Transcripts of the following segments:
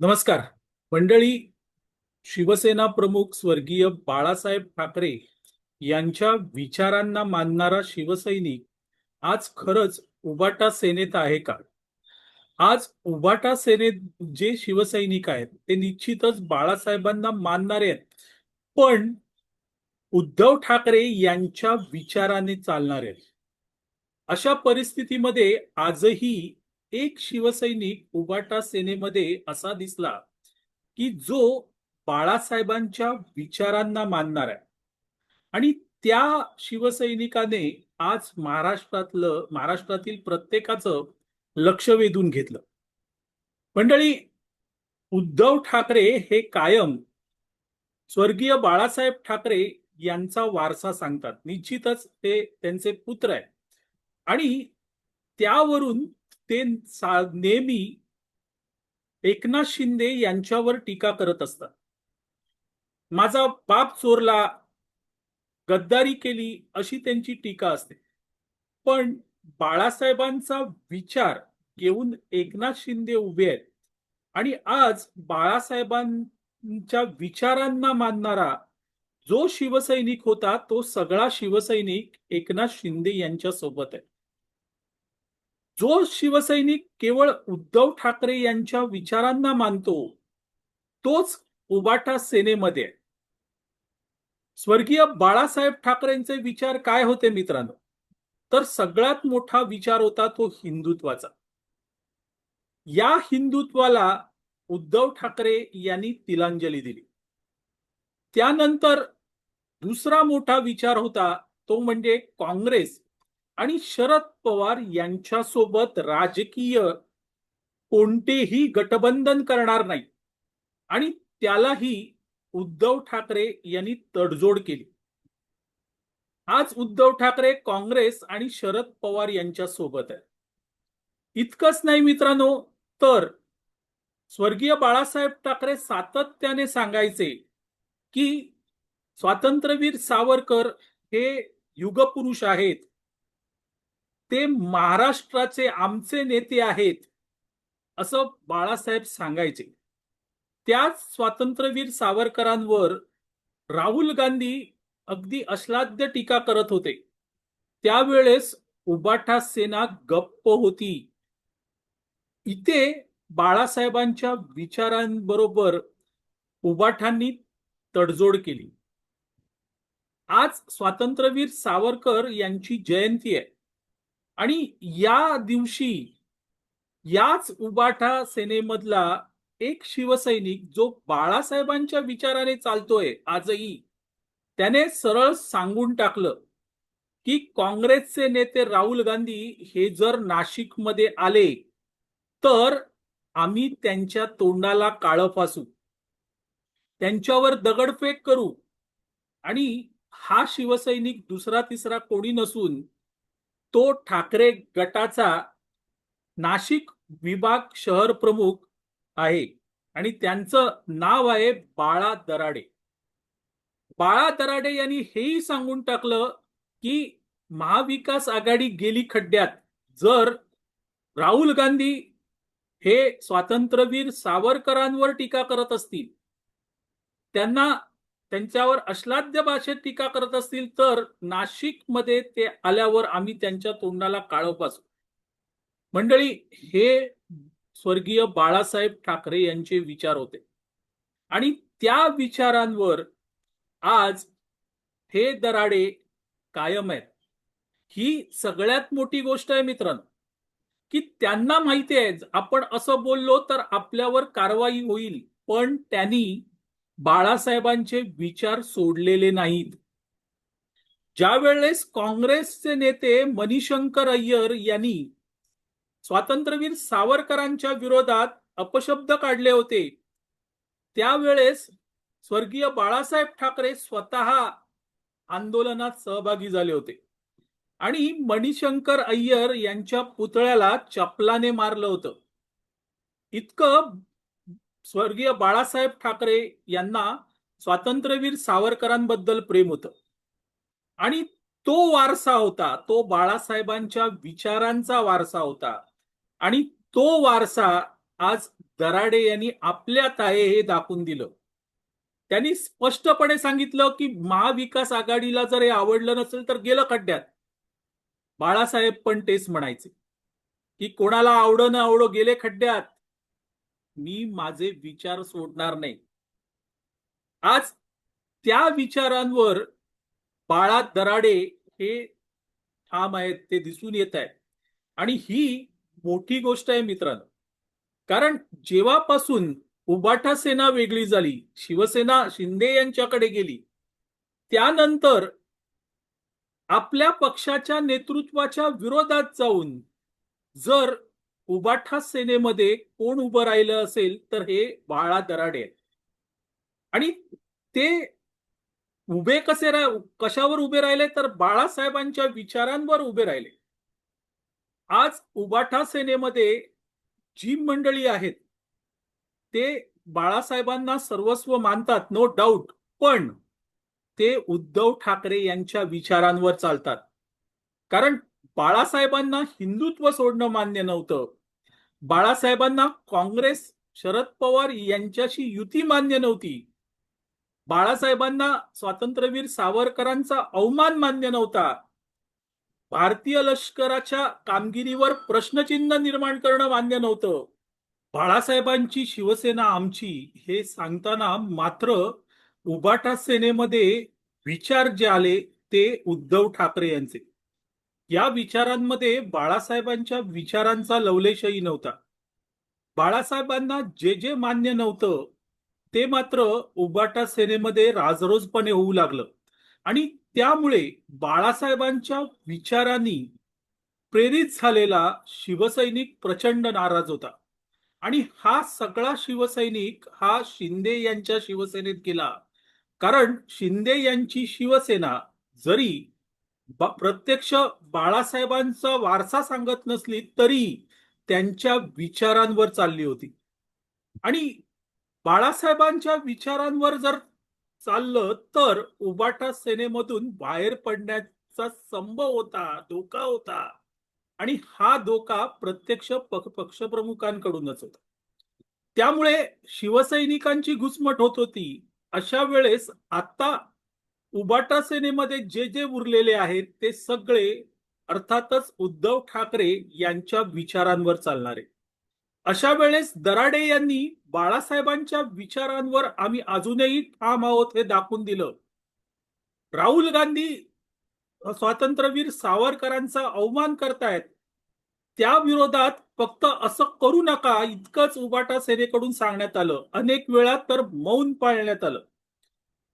नमस्कार. मंडळी शिवसेना प्रमुख स्वर्गीय बाळासाहेब ठाकरे यांच्या विचारांना मानणारा शिवसैनिक आज खरंच उबाटा सेनेत आहे का? आज उबाटा सेनेत जे शिवसैनिक आहेत ते निश्चितच बाळासाहेबांना मानणारे आहेत. पण उद्धव ठाकरे यांच्या विचाराने चालणारे आहेत. अशा परिस्थितीमध्ये आजही एक शिवसैनिक उबाटा सेनेमध्ये असा दिसला की जो बाळासाहेबांच्या विचारांना मानणार आहे. आणि त्या शिवसैनिकाने आज महाराष्ट्रातलं महाराष्ट्रातील प्रत्येकाचं लक्ष वेधून घेतलं. मंडळी उद्धव ठाकरे हे कायम स्वर्गीय बाळासाहेब ठाकरे यांचा वारसा सांगतात. निश्चितच ते त्यांचे पुत्र आहे आणि त्यावरून ते सा- नेहमी एकनाथ शिंदे यांच्यावर टीका करत असतात. माझा बाप चोरला गद्दारी केली अशी त्यांची टीका असते. पण बाळासाहेबांचा विचार घेऊन एकनाथ शिंदे उभे आहेत. आणि आज बाळासाहेबांच्या विचारांना मानणारा जो शिवसैनिक होता तो सगळा शिवसैनिक एकनाथ शिंदे यांच्या सोबत आहे. जो शिवसैनिक केवळ उद्धव ठाकरे यांच्या विचारांना मानतो तोच उबाटा सेनेमध्ये स्वर्गीय बाळासाहेब ठाकरेंचे विचार काय होते मित्रांनो? तर सगळ्यात मोठा विचार होता तो हिंदुत्वाचा. या हिंदुत्वाला उद्धव ठाकरे यांनी तिलांजली दिली. त्यानंतर दुसरा मोठा विचार होता तो म्हणजे काँग्रेस. आणि शरद पवार यांच्यासोबत राजकीय कोणतेही गटबंधन करणार नाही. आणि त्यालाही उद्धव ठाकरे यांनी तडजोड केली. आज उद्धव ठाकरे काँग्रेस आणि शरद पवार यांच्या सोबत आहे. इतकंच नाही मित्रांनो तर स्वर्गीय बाळासाहेब ठाकरे सातत्याने सांगायचे की स्वातंत्र्यवीर सावरकर हे युगपुरुष आहेत. ते महाराष्ट्राचे आमचे नेते आहेत असं बाळासाहेब सांगायचे. त्याच स्वातंत्र्यवीर सावरकरांवर राहुल गांधी अगदी अश्लाद्य टीका करत होते. त्यावेळेस उबाठा सेना गप्प होती. इथे बाळासाहेबांच्या विचारांबरोबर उबाठांनी तडजोड केली. आज स्वातंत्र्यवीर सावरकर यांची जयंती आहे. आणि या दिवशी याच उबाठा सेनेमधला एक शिवसैनिक जो बाळासाहेबांच्या विचाराने चालतोय आजही त्याने सरळ सांगून टाकलं की काँग्रेसचे नेते राहुल गांधी हे जर नाशिकमध्ये आले तर आम्ही त्यांच्या तोंडाला काळं फासू त्यांच्यावर दगडफेक करू आणि हा शिवसैनिक दुसरा तिसरा कोणी नसून तो ठाकरे गटाचा नाशिक विभाग शहर प्रमुख आहे आणि त्यांचं नाव आहे बाळा दराडे. बाळा दराडे यांनी हेही सांगून टाकलं की महाविकास आघाडी गेली खड्ड्यात जर राहुल गांधी हे स्वातंत्र्यवीर सावरकरांवर टीका करत असतील त्यांना त्यांच्यावर अश्लाद्य भाषेत टीका करत असतील तर नाशिकमध्ये ते आल्यावर आम्ही त्यांच्या तोंडाला काळोपासू मंडळी हे स्वर्गीय बाळासाहेब ठाकरे यांचे विचार होते. आणि त्या विचारांवर आज हे दराडे कायम आहेत. ही सगळ्यात मोठी गोष्ट आहे मित्रांनो की त्यांना माहिती आहे आपण असं बोललो तर आपल्यावर कारवाई होईल. पण त्यांनी बाळासाहेबांचे विचार सोडलेले नाहीत. ज्या वेळेस काँग्रेसचे नेते मणिशंकर अय्यर यांनी स्वातंत्र्यवीर सावरकरांच्या विरोधात अपशब्द काढले होते त्यावेळेस स्वर्गीय बाळासाहेब ठाकरे स्वतः आंदोलनात सहभागी झाले होते आणि मणिशंकर अय्यर यांच्या पुतळ्याला चपलाने मारलं होतं. इतकं स्वर्गीय बाळासाहेब ठाकरे यांना स्वातंत्र्यवीर सावरकरांबद्दल प्रेम होतं. आणि तो वारसा होता तो बाळासाहेबांच्या विचारांचा वारसा होता. आणि तो वारसा आज दराडे यांनी आपल्यात आहे हे दाखवून दिलं. त्यांनी स्पष्टपणे सांगितलं की महाविकास आघाडीला जर हे आवडलं नसेल तर गेलं खड्ड्यात. बाळासाहेब पण तेच म्हणायचे की कोणाला आवडं न आवडो गेले खड्ड्यात. मी माझे विचार सोडणार नाही. आज त्या विचारांवर बाळा दराडे हे ठाम आहेत ते दिसून येत आहेत. आणि ही मोठी गोष्ट आहे मित्रांनो. कारण जेव्हापासून उबाठा सेना वेगळी झाली शिवसेना शिंदे यांच्याकडे गेली त्यानंतर आपल्या पक्षाच्या नेतृत्वाच्या विरोधात जाऊन जर उबाठा सेनेमध्ये कोण उभं राहिलं असेल तर हे बाळा दराडे आहेत. आणि ते उभे कसे रा कशावर उभे राहिले? तर बाळासाहेबांच्या विचारांवर उभे राहिले. आज उबाठा सेनेमध्ये जी मंडळी आहेत ते बाळासाहेबांना सर्वस्व मानतात नो डाऊट पण ते उद्धव ठाकरे यांच्या विचारांवर चालतात. कारण बाळासाहेबांना हिंदुत्व सोडणं मान्य नव्हतं. बाळासाहेबांना काँग्रेस शरद पवार यांच्याशी युती मान्य नव्हती. बाळासाहेबांना स्वातंत्र्यवीर सावरकरांचा अवमान मान्य नव्हता. भारतीय लष्कराच्या कामगिरीवर प्रश्नचिन्ह निर्माण करणं मान्य नव्हतं. बाळासाहेबांची शिवसेना आमची हे सांगताना मात्र उबाटा सेनेमध्ये विचार जे आले ते उद्धव ठाकरे यांचे. या विचारांमध्ये बाळासाहेबांच्या विचारांचा लवलेशही नव्हता. बाळासाहेबांना जे जे मान्य नव्हतं ते मात्र उबाटा सेनेमध्ये राजरोजपणे होऊ लागलं. आणि त्यामुळे बाळासाहेबांच्या विचारांनी प्रेरित झालेला शिवसैनिक प्रचंड नाराज होता. आणि हा सगळा शिवसैनिक हा शिंदे यांच्या शिवसेनेत गेला. कारण शिंदे यांची शिवसेना जरी प्रत्यक्ष बाळासाहेबांचा वारसा सांगत नसली तरी त्यांच्या विचारांवर चालली होती. आणि बाळासाहेबांच्या विचारांवर जर चाललं तर उबाटा सेनेमधून बाहेर पडण्याचा संभव होता धोका होता. आणि हा धोका प्रत्यक्ष पक्षप्रमुखांकडूनच होता. त्यामुळे शिवसैनिकांची घुसमट होत होती. अशा वेळेस आता उबाटा सेनेमध्ये जे जे उरलेले आहेत ते सगळे अर्थातच उद्धव ठाकरे यांच्या विचारांवर चालणारे. अशा वेळेस दराडे यांनी बाळासाहेबांच्या विचारांवर आम्ही अजूनही ठाम आहोत हे दाखवून दिलं. राहुल गांधी स्वातंत्र्यवीर सावरकरांचा अवमान करतायत. त्या विरोधात फक्त असं करू नका इतकंच उबाटा सेनेकडून सांगण्यात आलं. अनेक वेळा तर मौन पाळण्यात आलं.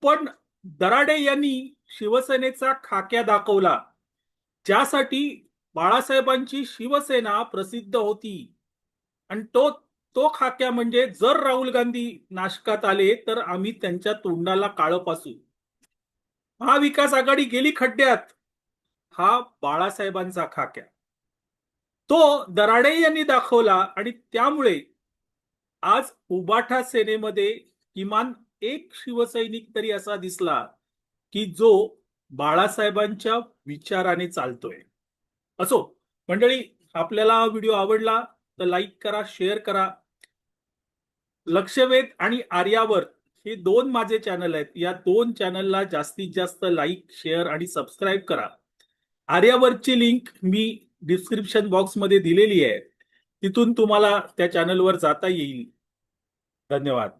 पण दराडे यांनी शिवसेनेचा खाक्या दाखवला ज्यासाठी बाळासाहेबांची शिवसेना प्रसिद्ध होती. आणि तो तो खाक्या म्हणजे जर राहुल गांधी नाशकात आले तर आम्ही त्यांच्या तोंडाला काळं पासू. महाविकास आघाडी गेली खड्ड्यात हा बाळासाहेबांचा खाक्या. तो दराडे यांनी दाखवला आणि त्यामुळे आज उबाठा सेनेमध्ये किमान एक शिवसैनिक तरी असा दिसला की जो बाळासाहेबांच्या विचाराने चालतोय. असो मंडळी आपल्याला हा व्हिडिओ आवडला तर लाईक करा शेअर करा. लक्षवेध आणि आर्यावर हे दोन माझे चॅनल आहेत. या दोन चॅनलला जास्तीत जास्त लाईक शेअर आणि सबस्क्राईब करा. आर्यावरची लिंक मी डिस्क्रिप्शन बॉक्समध्ये दिलेली आहे. तिथून तुम्हाला त्या चॅनलवर जाता येईल. धन्यवाद.